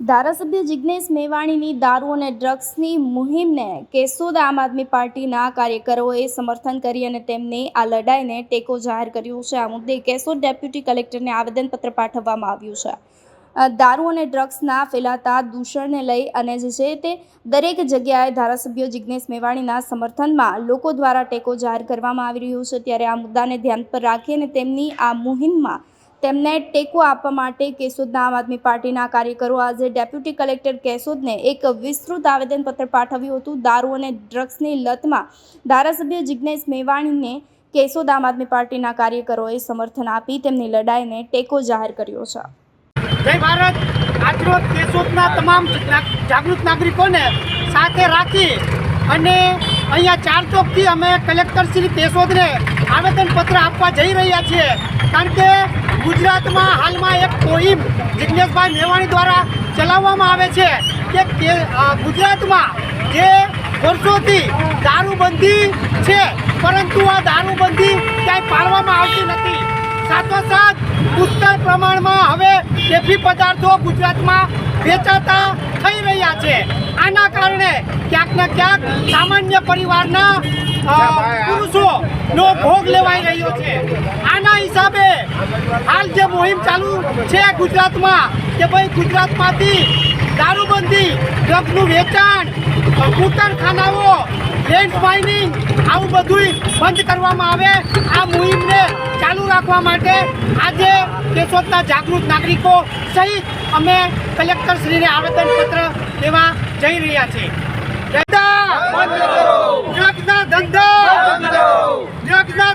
ધારાસભ્ય જિજ્ઞેશ મેવાણીની દારૂ અને ડ્રગ્સની મુહિમને કેશોદ આમ આદમી પાર્ટીના કાર્યકરોએ સમર્થન કરી અને તેમની આ લડાઈને ટેકો જાહેર કર્યો છે. આ મુદ્દે કેશોદ ડેપ્યુટી કલેક્ટરને આવેદનપત્ર પાઠવવામાં આવ્યું છે. દારૂ અને ડ્રગ્સના ફેલાતા દૂષણને લઈ અને જે છે તે દરેક જગ્યાએ ધારાસભ્ય જિજ્ઞેશ મેવાણીના સમર્થનમાં લોકો દ્વારા ટેકો જાહેર કરવામાં આવી રહ્યો છે. ત્યારે આ મુદ્દાને ધ્યાન પર રાખી અને તેમની આ મુહિમમાં તેમને ટેકો આપવા માટે કેશોદના આમ આદમી પાર્ટીના કાર્યકરો આજે ડેપ્યુટી કલેક્ટર કેશોદને એક વિસ્તૃત આવેદનપત્ર પાઠવ્યું હતું. દારૂ અને ડ્રગ્સની લતમાં ધારાસભ્ય જિજ્ઞેશ મેવાણીને કેશોદ આમ આદમી પાર્ટીના કાર્યકરોએ સમર્થન આપી તેમની લડાઈને ટેકો જાહેર કર્યો છે. જય ભારત. આજરોજ કેશોદના તમામ જાગૃત નાગરિકોને સાથે રાખી અને અહીંયા ચાર ચોકથી અમે કલેક્ટર શ્રી કેશોદને આવેદનપત્ર આપવા જઈ રહ્યા છીએ. કારણ કે ગુજરાતમાં હાલમાં એક મોહિમ જિજ્ઞેશભાઈ મેવાણી દ્વારા ચલાવવામાં આવે છે કે ગુજરાતમાં જે વર્ષોથી દારૂબંધી છે, પરંતુ આ દારૂબંધી ક્યાંય પાળવામાં આવતી નથી. સાથોસાથ પુષ્કળ પ્રમાણમાં હવે કેફી પદાર્થો ગુજરાતમાં વેચાતા થઈ રહ્યા છે. આના કારણે ક્યાંક ને ક્યાંક સામાન્ય પરિવારના પુરુષોનો ભોગ લેવાઈ રહ્યો છે. આના હિસાબે હાલ જે મુહિમ ચાલુ છે ગુજરાતમાં કે ભાઈ ગુજરાતમાંથી દારૂબંધી ડ્રગ્સનું વેચાણ કૂટરખાનાઓ લેન્ડ માઇનિંગ આવું બધું બંધ કરવામાં આવે આ મુહિમને ચાલુ રાખવા માટે આજે કેશોદના જાગૃત નાગરિકો સહિત અમે કલેક્ટર શ્રીને આવેદનપત્ર દેવા જઈ રહ્યા છીએ. ધંધા! માંથી ધંધા! ડ્રગ્સના